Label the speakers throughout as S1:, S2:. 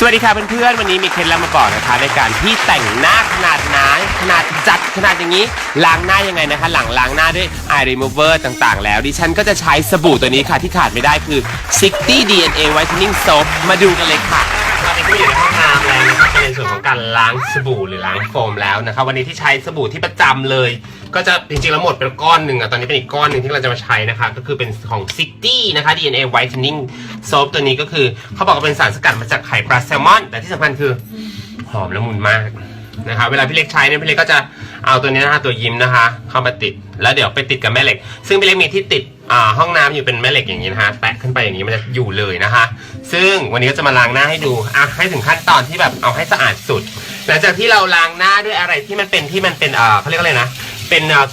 S1: สวัสดีค่ะเพื่อนๆ วันนี้มีเคล็ดลับมาบอกนะคะ ในการที่แต่งหน้าขนาดหนาขนาดจัดขนาดอย่างนี้ล้างหน้ายังไงนะคะ หลังล้างหน้าด้วยไอรีมูเวอร์ต่างๆ แล้วดิฉันก็จะใช้สบู่ตัวนี้ค่ะที่ขาดไม่ได้คือ 60 DNA whitening soap มาดูกันเลยค่ะ นี้ก็อยู่ในห้องน้ำแล้วนะครับเป็นในส่วนของการล้างสบู่หรือล้างโฟมแล้วนะครับ วันนี้ที่ใช้สบู่ที่ประจำเลย ก็จะจริงๆแล้วหมดเป็นก้อนหนึ่งอะตอนนี้เป็นอีกก้อนหนึ่งที่เราจะมาใช้นะครับก็คือเป็นของ60นะคะ DNA whitening soap ตัวนี้ก็คือเขาบอกว่าเป็นสารสกัดมาจากไข่ปลาแซลมอน แต่ที่สำคัญคือหอมละมุนมาก นะคะ เวลาพี่เล็กใช้เนี่ยพี่เล็กก็จะเอาตัวนี้นะคะตัวยิ้มนะคะ เข้ามาติด แล้วเดี๋ยวไปติดกับแม่เหล็ก ซึ่งพี่เล็กมีที่ติดห้องน้ำอยู่เป็นแม่เหล็กอย่างนี้นะคะแปะขึ้นไปอย่างนี้มันจะอยู่เลยนะคะ ซึ่งวันนี้ก็จะมาล้างหน้าให้ดูอะให้ถึงขั้นตอนที่แบบเอาให้สะอาดสุด หลังจากที่เราล้างหน้าด้วยอะไรที่มันเป็นที่มันเป็นเอ่อเขาเรียกว่าอะไรนะ เป็นเอ่อ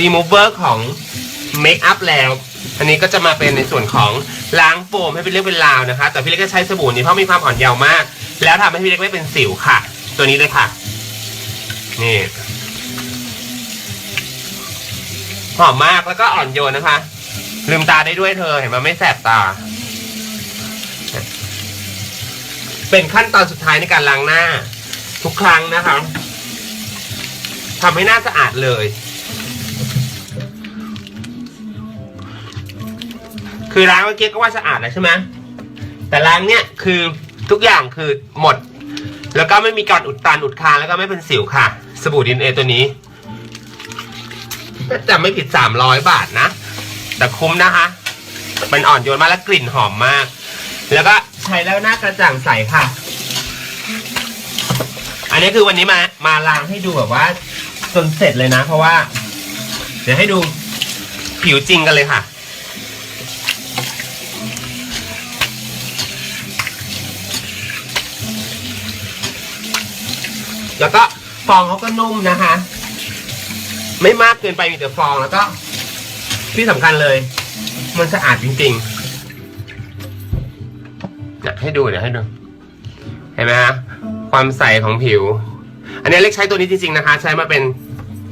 S1: remover ของเมคอัพแล้วอันนี้ก็จะมาเป็นในส่วนของล้างโฟมให้เป็นเรื่องเป็นราวนะคะ แต่พี่เล็กก็ใช้สบู่นี้เพราะมีความอ่อนเยาว์มาก แล้วทำให้พี่เล็กไม่เป็นสิวค่ะ ตัวนี้เลยค่ะ นี่หอมมากแล้วก็อ่อนโยนนะคะ ลืมตาได้ด้วยเธอเห็นไหมไม่แสบตา เป็นขั้นตอนสุดท้ายในการล้างหน้า ทุกครั้งนะคะทำให้หน้าสะอาดเลย คือล้างเมื่อกี้ก็ว่าสะอาดแล้วใช่ไหมแต่ล้างเนี่ยคือทุกอย่างคือหมด แล้วก็ไม่มีการอุดตันอุดคานแล้วก็ไม่เป็นสิวค่ะ สบู่ดินเอตัวนี้แต่ไม่ผิดสามร้อยบาทนะ แต่คุ้มนะคะ มันอ่อนโยนมากและกลิ่นหอมมาก แล้วก็ใช้แล้วหน้ากระจ่างใสค่ะ อันนี้คือวันนี้มามาล้างให้ดูแบบว่าจนเสร็จเลยนะ เพราะว่า เดี๋ยวให้ดูผิวจริงกันเลยค่ะ แล้วก็ฟองเขาก็นุ่มนะคะ ไม่มากเกินไปมีแต่ฟองแล้วก็ที่สำคัญเลย มันสะอาดจริงๆอยากให้ดูเดี๋ยวให้ดู เห็นไหมฮะความใสของผิว อันนี้เล็กใช้ตัวนี้จริงๆนะคะ ใช้มาเป็น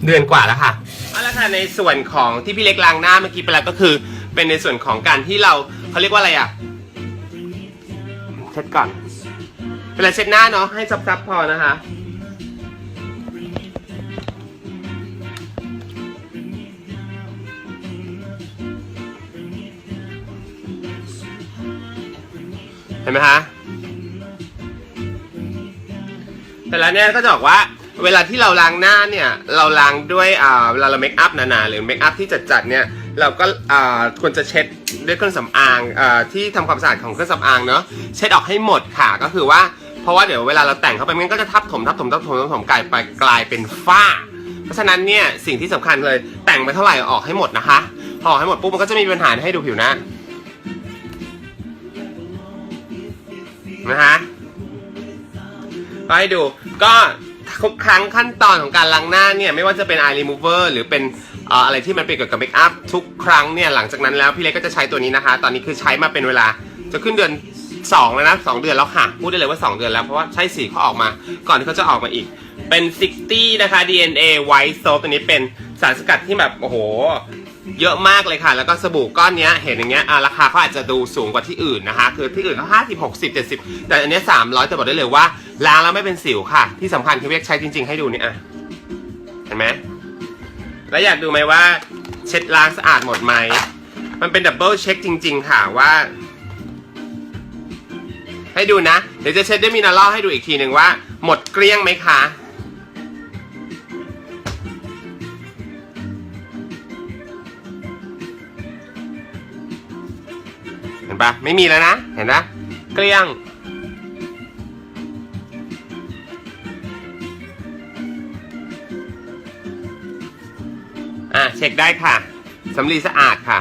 S1: เดือนกว่าแล้วค่ะเอาละค่ะในส่วนของที่พี่เล็กล้างหน้าเมื่อกี้ไปแล้วก็คือ เป็นในส่วนของการที่เราเขาเรียกว่าอะไรอะเช็ดก่อนเวลาเช็ดหน้าเนาะให้ซับๆพอนะคะ ห็นไหมคะแต่ละเนี่ยก็จะบอกว่าเวลาที่เราล้างหน้าเนี่ยเราล้างด้วยอ่าเวลาเราเมคอัพหนาๆหรือเมคอัพที่จัดๆเนี่ยเราก็อ่าควรจะเช็ดด้วยเครื่องสำอางอ่าที่ทำความสะอาดของเครื่องสำอางเนาะเช็ดออกให้หมดค่ะก็คือว่าเพราะว่าเดี๋ยวเวลาเราแต่งเข้าไปมันก็จะทับถมทับถมทับถมทับถมกลายไปกลายเป็นฝ้า เพราะฉะนั้นเนี่ยสิ่งที่สำคัญเลยแต่งไปเท่าไหร่ออกให้หมดนะคะพอออกให้หมดปุ๊บมันก็จะมีปัญหาให้ดูผิวหน้า นะฮะก็ให้ดูก็ทุกครั้งขั้นตอนของการล้างหน้าเนี่ยไม่ว่าจะเป็น eye remover หรือเป็นเอ่ออะไรที่มันเป็นเกี่ยวกับเมคอัพทุกครั้งเนี่ยหลังจากนั้นแล้วพี่เล็กก็จะใช้ตัวนี้นะคะ ตอนนี้คือใช้มาเป็นเวลาจะขึ้นเดือน2แล้วนะ2เดือนแล้วค่ะ พูดได้เลยว่า 2 เดือนแล้ว เพราะว่าใช้สีเขาออกมา ก่อนที่เขาจะออกมาอีก เป็น 60 นะคะ DNA white soap ตัวนี้เป็นสารสกัดที่แบบ โอ้โห เยอะมากเลยค่ะ แล้วก็สบู่ก้อนเนี้ยเห็นอย่างเงี้ยอะราคาเขาอาจจะดูสูงกว่าที่อื่นนะคะ คือที่อื่นเขาห้าสิบหกสิบเจ็ดสิบแต่อันเนี้สามร้อยจะบอกได้เลยว่าล้างแล้วไม่เป็นสิวค่ะ ที่สำคัญคือเรียกใช้จริง ๆ ให้ดูนี่อะเห็นไหมแล้วอยากดูไหมว่าเช็ดล้างสะอาดหมดไหม มันเป็นดับเบิลเช็คจริง ๆ ค่ะว่า ให้ดูนะ เดี๋ยวจะเช็ดด้วยมินาลอลให้ดูอีกทีหนึ่งว่า หมดเกลี้ยงไหมคะ นปะไม่มีแล้วนะ เห็นนะเกลี้ยง อะ เช็คได้ค่ะสำลีสะอาดค่ะ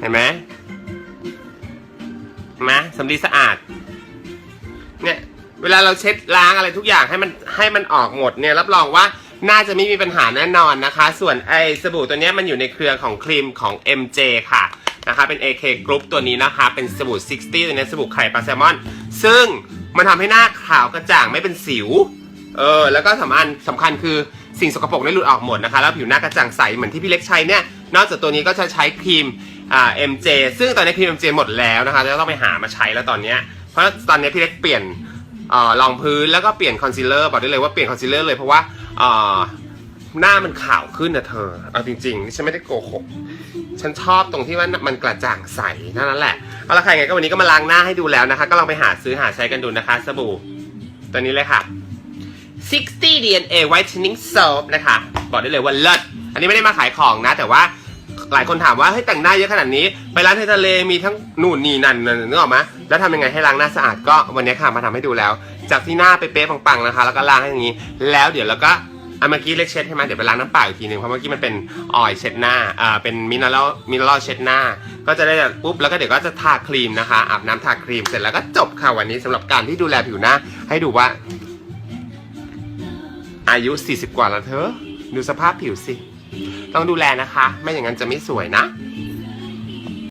S1: เห็นไหมเห็นไหมสำลีสะอาด เนี่ย เวลาเราเช็ดล้างอะไรทุกอย่างให้มันให้มันออกหมดเนี่ยรับรองว่าน่าจะไม่มีปัญหาแน่นอนนะคะ ส่วนไอ้สบู่ตัวเนี้ยมันอยู่ในเครือของครีมของ MJ ค่ะ นะคะเป็น AK Group ตัวนี้นะคะ เป็นสบู่ 60 ตัวนี้สบู่ไข่ปลาแซลมอน ซึ่งมันทำให้หน้าขาวกระจ่างไม่เป็นสิว เออ แล้วก็สำคัญสำคัญคือสิ่งสกปรกได้หลุดออกหมดนะคะ แล้วผิวหน้ากระจ่างใสเหมือนที่พี่เล็กใช้เนี่ย นอกจากตัวนี้ก็จะใช้ครีมอ่า MJ ซึ่งตอนนี้ครีม MJ หมดแล้วนะคะจะต้องไปหามาใช้แล้วตอนเนี้ย เพราะตอนนี้พี่เล็กเปลี่ยนออรองพื้นแล้วก็เปลี่ยนคอนซีลเลอร์บอกได้เลยว่าเปลี่ยนคอนซีลเลอร์เลยเพราะว่าหน้ามันขาวขึ้นนะเธอ เอาจริงๆนี่ฉันไม่ได้โกหก ฉันชอบตรงที่ว่ามันกระจ่างใสนั้นแหละเอาละค่ะไงก็วันนี้ก็มาล้างหน้าให้ดูแล้วนะคะ ก็ลองไปหาซื้อหาใช้กันดูนะคะ สบู่ตัวนี้เลยค่ะ 60 DNA Whitening Soap นะคะ บอกได้เลยว่าเลิศอันนี้ไม่ได้มาขายของนะ แต่ว่าหลายคนถามว่าเฮ้ยแต่งหน้าเยอะขนาดนี้ ไปร้านททะเลมีทั้งนู่นนี่นั่นนึกออกไหมแล้วทำยังไงให้ล้างหน้าสะอาดก็วันนี้ค่ะมาทำให้ดูแล้ว จากที่หน้าเป๊ะๆปังๆนะคะ แล้วก็ล้างให้อย่างนี้ แล้วเดี๋ยวเราก็ อะเมื่อกี้เล็กเช็ดใช่ไหมเดี๋ยวไปล้างน้ำเปล่าอีกทีหนึ่งเพราะเมื่อกี้มันเป็นออยเช็ดหน้าอ่าเป็นมินเนอรัลมินเนอรัลเช็ดหน้า ก็จะได้แบบปุ๊บแล้วก็เดี๋ยวก็จะทาครีมนะคะอาบน้ำทาครีมเสร็จแล้วก็จบค่ะวันนี้สำหรับการที่ดูแลผิวหน้า ให้ดูว่า อายุ 40 กว่าแล้วเธอ ดูสภาพผิวสิ ต้องดูแลนะคะ ไม่อย่างนั้นจะไม่สวยนะ